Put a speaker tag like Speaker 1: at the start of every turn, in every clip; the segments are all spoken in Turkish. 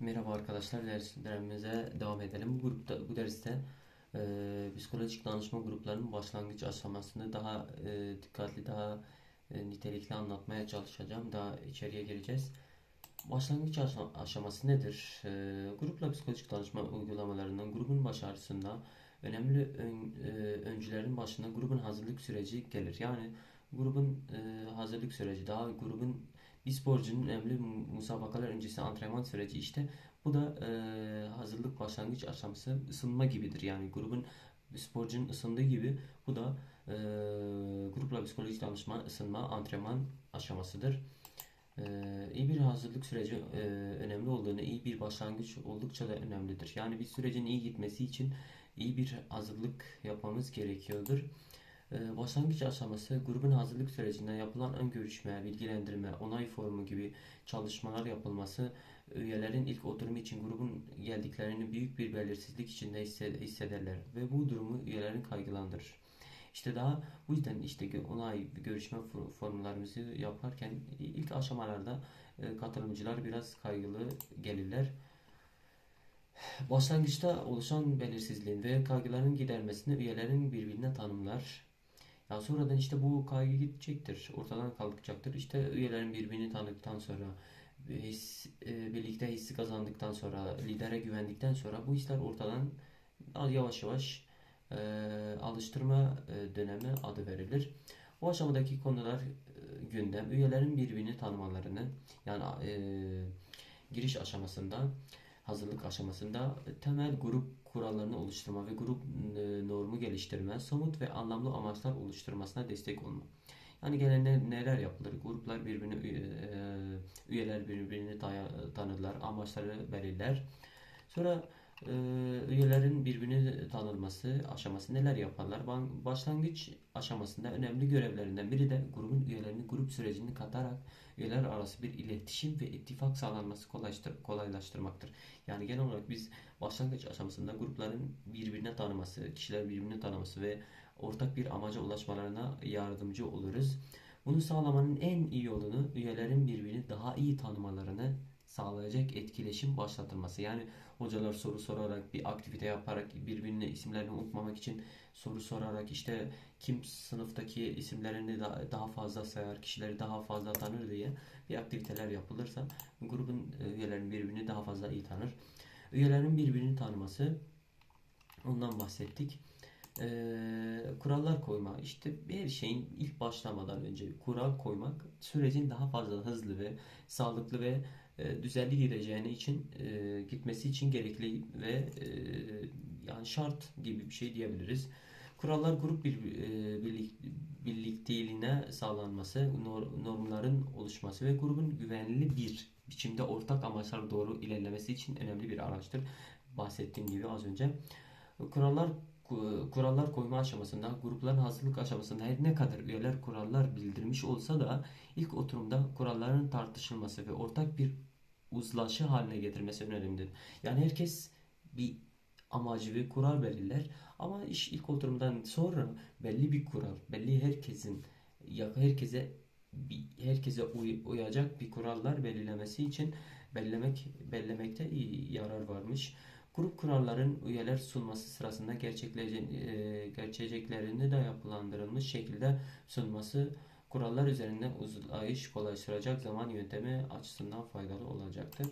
Speaker 1: Merhaba arkadaşlar, derslerimize devam edelim. Bu grupta, bu derste e, psikolojik danışma gruplarının başlangıç aşamasını daha e, dikkatli, daha e, nitelikli anlatmaya çalışacağım. Daha içeriye gireceğiz. Başlangıç aşama- aşaması nedir? E, grupla psikolojik danışma uygulamalarından grubun başarısında önemli ön- e, öncülerin başında grubun hazırlık süreci gelir. Yani grubun e, hazırlık süreci, daha grubun bir sporcunun önemli musabakalar öncesi antrenman süreci işte bu da e, hazırlık başlangıç aşaması ısınma gibidir. Yani grubun sporcunun ısındığı gibi bu da e, grupla psikolojik danışma, ısınma, antrenman aşamasıdır. E, iyi bir hazırlık süreci e, önemli olduğunu, iyi bir başlangıç oldukça da önemlidir. Yani bir sürecin iyi gitmesi için iyi bir hazırlık yapmamız gerekiyordur. Ee, Başlangıç aşaması grubun hazırlık sürecinde yapılan ön görüşme, bilgilendirme, onay formu gibi çalışmalar yapılması üyelerin ilk oturumu için grubun geldiklerini büyük bir belirsizlik içinde hisse- hissederler ve bu durumu üyelerin kaygılandırır. İşte daha bu yüzden işte onay görüşme for- formlarımızı yaparken ilk aşamalarda e, katılımcılar biraz kaygılı gelirler. Başlangıçta oluşan belirsizliğin ve kaygıların gidermesini üyelerin birbirine tanımlar. Ya sonradan işte bu kaygı gidecektir, ortadan kalkacaktır. İşte üyelerin birbirini tanıdıktan sonra, his, e, birlikte hissi kazandıktan sonra, lidere güvendikten sonra bu hisler ortadan yavaş yavaş e, alıştırma e, dönemi adı verilir. Bu aşamadaki konular e, gündem, üyelerin birbirini tanımalarını, yani e, giriş aşamasında hazırlık aşamasında temel grup kurallarını oluşturma ve grup e, normu geliştirme, somut ve anlamlı amaçlar oluşturmasına destek olma. Yani gene ne- neler yapılır? Gruplar birbirini, üye- e, üyeler birbirini tanırlar, amaçları belirler. Sonra e, üyelerin birbirini tanınması aşaması neler yaparlar? Başlangıç aşamasında önemli görevlerinden biri de grubun üyelerini grup sürecini katarak üyeler arası bir iletişim ve ittifak sağlanması kolaylaştır, kolaylaştırmaktır. Yani genel olarak biz başlangıç aşamasında grupların birbirine tanıması, kişiler birbirini tanıması ve ortak bir amaca ulaşmalarına yardımcı oluruz. Bunu sağlamanın en iyi yolunu üyelerin birbirini daha iyi tanımalarını sağlayacak etkileşim başlatılması. Yani hocalar soru sorarak, bir aktivite yaparak, birbirine isimlerini unutmamak için soru sorarak, işte kim sınıftaki isimlerini daha, fazla sayar, kişileri daha fazla tanır diye bir aktiviteler yapılırsa grubun e, üyelerinin birbirini daha fazla iyi tanır. Üyelerin birbirini tanıması ondan bahsettik. Ee, kurallar koyma işte bir şeyin ilk başlamadan önce kural koymak sürecin daha fazla hızlı ve sağlıklı ve e, düzenli gideceğini için e, gitmesi için gerekli ve e, yani şart gibi bir şey diyebiliriz. Kurallar grup bir e, birlik, birlikteliğine sağlanması, nor- normların oluşması ve grubun güvenli bir biçimde ortak amaçlar doğru ilerlemesi için önemli bir araçtır. Bahsettiğim gibi az önce. Kurallar ku- kurallar koyma aşamasında, grupların hazırlık aşamasında her ne kadar üyeler kurallar bildirmiş olsa da ilk oturumda kuralların tartışılması ve ortak bir uzlaşı haline getirmesi önemlidir. Yani herkes bir amacı ve kural belirler ama iş ilk oturumdan sonra belli bir kural, belli herkesin ya herkese bir, herkese uy- uyacak bir kurallar belirlemesi için bellemek bellemekte iyi yarar varmış. Grup kuralların üyeler sunması sırasında gerçekleşecek, e, de yapılandırılmış şekilde sunması kurallar üzerinde uzlayış kolaylaştıracak zaman yöntemi açısından faydalı olacaktır.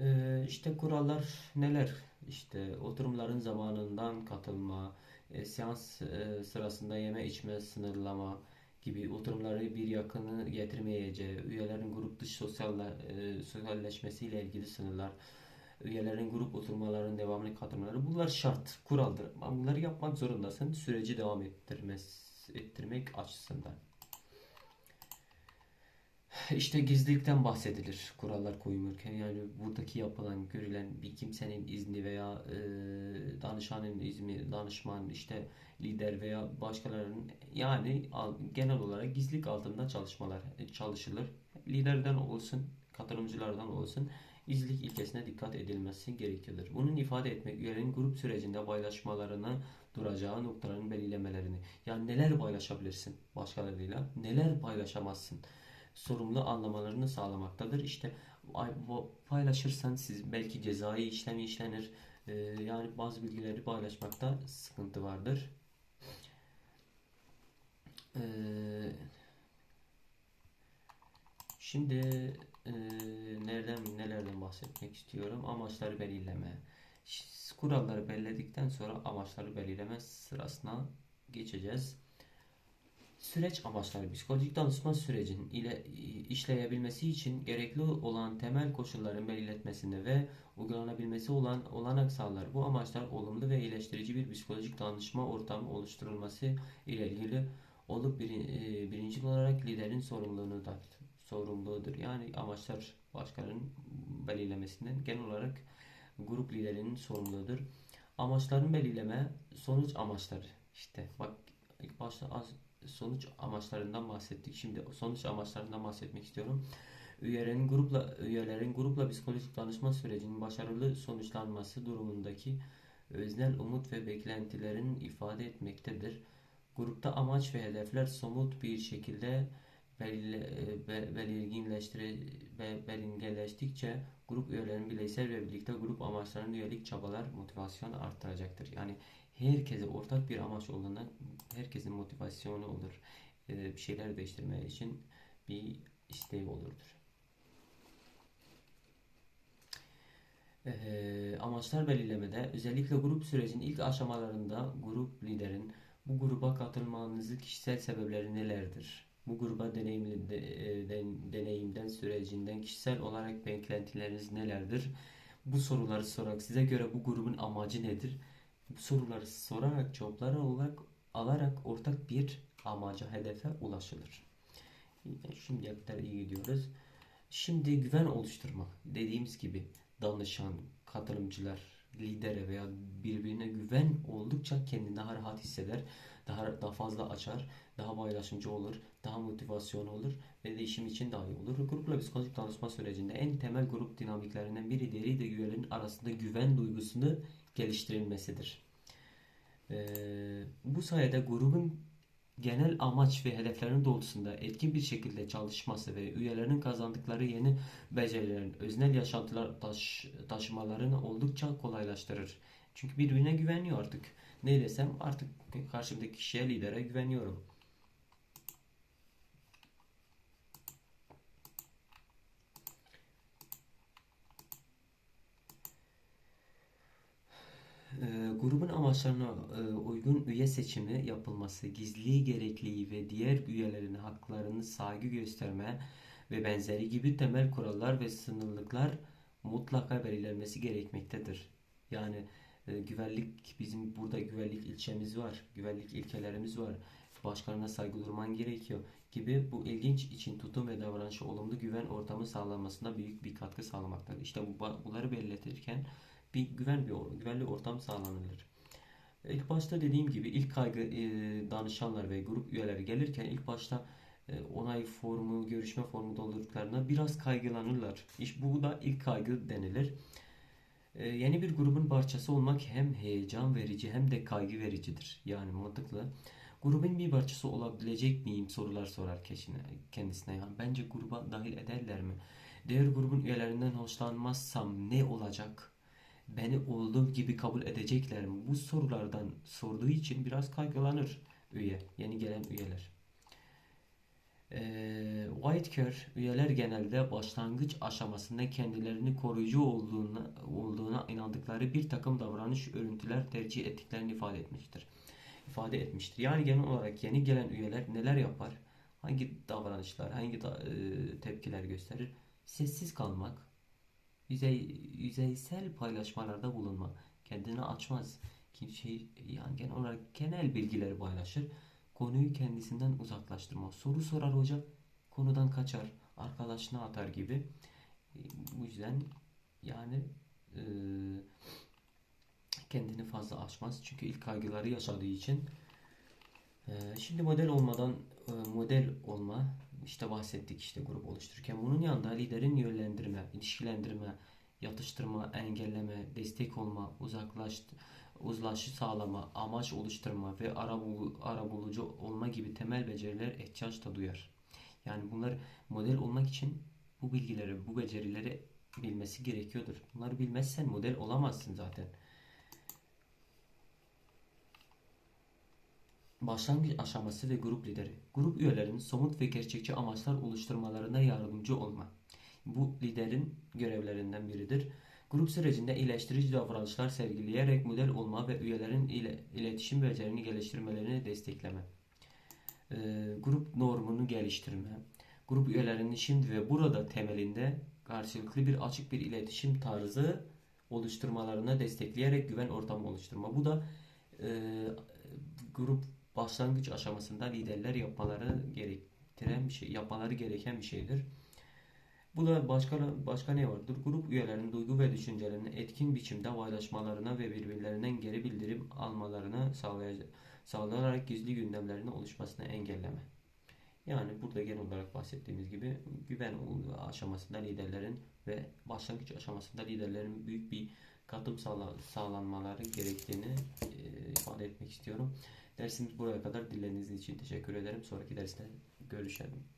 Speaker 1: Ee, işte kurallar neler? İşte oturumların zamanından katılma, e, seans e, sırasında yeme içme sınırlama gibi oturumları bir yakını getirmeyeceği, üyelerin grup dışı sosyal, e, sosyalleşmesiyle ilgili sınırlar, üyelerin grup oturmalarının devamlı katılmaları bunlar şart, kuraldır. Bunları yapmak zorundasın süreci devam ettirmez, ettirmek açısından. İşte gizlilikten bahsedilir kurallar koyulurken yani buradaki yapılan görülen bir kimsenin izni veya e, danışanın izni danışman işte lider veya başkalarının yani genel olarak gizlilik altında çalışmalar e, çalışılır. Liderden olsun katılımcılardan olsun gizlilik ilkesine dikkat edilmesi gerekiyordur. Bunun ifade etmek üyelerin grup sürecinde paylaşmalarına duracağı noktaların belirlemelerini yani neler paylaşabilirsin başkalarıyla neler paylaşamazsın sorumlu anlamalarını sağlamaktadır. İşte paylaşırsan siz belki cezai işlem işlenir. Ee, yani bazı bilgileri paylaşmakta sıkıntı vardır. Ee, şimdi nereden nelerden bahsetmek istiyorum? Amaçları belirleme. Kuralları belirledikten sonra amaçları belirleme sırasına geçeceğiz. Süreç amaçları psikolojik danışma sürecinin ile işleyebilmesi için gerekli olan temel koşulların belirletmesinde ve uygulanabilmesi olan olanak sağlar. Bu amaçlar olumlu ve iyileştirici bir psikolojik danışma ortamı oluşturulması ile ilgili olup bir, e, birinci olarak liderin sorumluluğunu da sorumludur. Yani amaçlar başkanın belirlemesinden genel olarak grup liderinin sorumluluğudur. Amaçların belirleme sonuç amaçları. İşte bak ilk başta az sonuç amaçlarından bahsettik. Şimdi sonuç amaçlarından bahsetmek istiyorum. Üyelerin grupla üyelerin grupla psikolojik danışma sürecinin başarılı sonuçlanması durumundaki öznel umut ve beklentilerin ifade etmektedir. Grupta amaç ve hedefler somut bir şekilde belirginleştikçe grup üyelerinin bireysel ve birlikte grup amaçlarına yönelik çabalar motivasyonu arttıracaktır. Yani herkese ortak bir amaç olduğundan herkesin motivasyonu olur. bir şeyler değiştirmeye için bir isteği olurdur. Ee, amaçlar belirlemede özellikle grup sürecinin ilk aşamalarında grup liderin bu gruba katılmanızı kişisel sebepleri nelerdir? Bu gruba deneyimli, de, de, deneyimden sürecinden kişisel olarak beklentileriniz nelerdir? Bu soruları sorarak size göre bu grubun amacı nedir? Bu soruları sorarak cevapları olarak alarak ortak bir amaca, hedefe ulaşılır. Şimdiye kadar iyi gidiyoruz. Şimdi güven oluşturmak. Dediğimiz gibi danışan, katılımcılar, lidere veya birbirine güven oldukça kendini daha rahat hisseder. Daha, daha fazla açar, daha paylaşımcı olur, daha motivasyon olur ve de işim için daha iyi olur. Grupla psikolojik danışma sürecinde en temel grup dinamiklerinden biri diğeri de üyelerin arasında güven duygusunu geliştirilmesidir. Ee, bu sayede grubun genel amaç ve hedeflerin doğrultusunda etkin bir şekilde çalışması ve üyelerinin kazandıkları yeni becerilerin öznel yaşantılar taş, taşımalarını oldukça kolaylaştırır. Çünkü birbirine güveniyor artık. Ne desem artık karşımdaki kişiye lidere güveniyorum. Grubun amaçlarına e, uygun üye seçimi yapılması, gizliliği gerekliliği ve diğer üyelerin haklarını saygı gösterme ve benzeri gibi temel kurallar ve sınırlıklar mutlaka belirlenmesi gerekmektedir. Yani e, güvenlik bizim burada güvenlik ilçemiz var, güvenlik ilkelerimiz var. Başkanına saygı durman gerekiyor gibi bu ilginç için tutum ve davranışı olumlu güven ortamı sağlanmasına büyük bir katkı sağlamaktadır. İşte bu, bunları belirtirken bir güven bir güvenli ortam sağlanılır. İlk başta dediğim gibi ilk kaygı e, danışanlar ve grup üyeleri gelirken ilk başta e, onay formu, görüşme formu doldurduklarına biraz kaygılanırlar. İş bu da ilk kaygı denilir. E, yeni bir grubun parçası olmak hem heyecan verici hem de kaygı vericidir. Yani mantıklı. Grubun bir parçası olabilecek miyim sorular sorar kendisine. Yani bence gruba dahil ederler mi? Diğer grubun üyelerinden hoşlanmazsam ne olacak? Beni olduğum gibi kabul edecekler mi? Bu sorulardan sorduğu için biraz kaygılanır üye, yeni gelen üyeler. Ee, Whitecare üyeler genelde başlangıç aşamasında kendilerini koruyucu olduğuna, olduğuna inandıkları bir takım davranış örüntüler tercih ettiklerini ifade etmiştir. İfade etmiştir. Yani genel olarak yeni gelen üyeler neler yapar? Hangi davranışlar, hangi da, e, tepkiler gösterir? Sessiz kalmak, yüzey, yüzeysel paylaşmalarda bulunma. Kendini açmaz. Kimse yani genel olarak genel bilgileri paylaşır. Konuyu kendisinden uzaklaştırma. Soru sorar hoca konudan kaçar. Arkadaşına atar gibi. E, bu yüzden yani e, kendini fazla açmaz. Çünkü ilk kaygıları yaşadığı için. E, şimdi model olmadan e, model olma işte bahsettik işte grup oluştururken. Bunun yanında liderin yönlendirme, ilişkilendirme, yatıştırma, engelleme, destek olma, uzaklaş, uzlaşı sağlama, amaç oluşturma ve arabulucu olma gibi temel beceriler ihtiyaç da duyar. Yani bunlar model olmak için bu bilgileri, bu becerileri bilmesi gerekiyordur. Bunları bilmezsen model olamazsın zaten. Başlangıç aşaması ve grup lideri. Grup üyelerinin somut ve gerçekçi amaçlar oluşturmalarına yardımcı olma. Bu liderin görevlerinden biridir. Grup sürecinde iyileştirici davranışlar sergileyerek model olma ve üyelerin ile, iletişim becerilerini geliştirmelerini destekleme. Ee, grup normunu geliştirme. Grup üyelerinin şimdi ve burada temelinde karşılıklı bir açık bir iletişim tarzı oluşturmalarına destekleyerek güven ortamı oluşturma. Bu da e, grup başlangıç aşamasında liderler yapmaları gerektiren bir şey, yapmaları gereken bir şeydir. Bu da başka başka ne vardır? Grup üyelerinin duygu ve düşüncelerini etkin biçimde paylaşmalarına ve birbirlerinden geri bildirim almalarına sağlayacak, sağlayarak gizli gündemlerinin oluşmasını engelleme. Yani burada genel olarak bahsettiğimiz gibi güven aşamasında liderlerin ve başlangıç aşamasında liderlerin büyük bir katım sağla- sağlanmaları gerektiğini ifade etmek istiyorum. Dersimiz buraya kadar dinlediğiniz için teşekkür ederim. Sonraki derste görüşelim.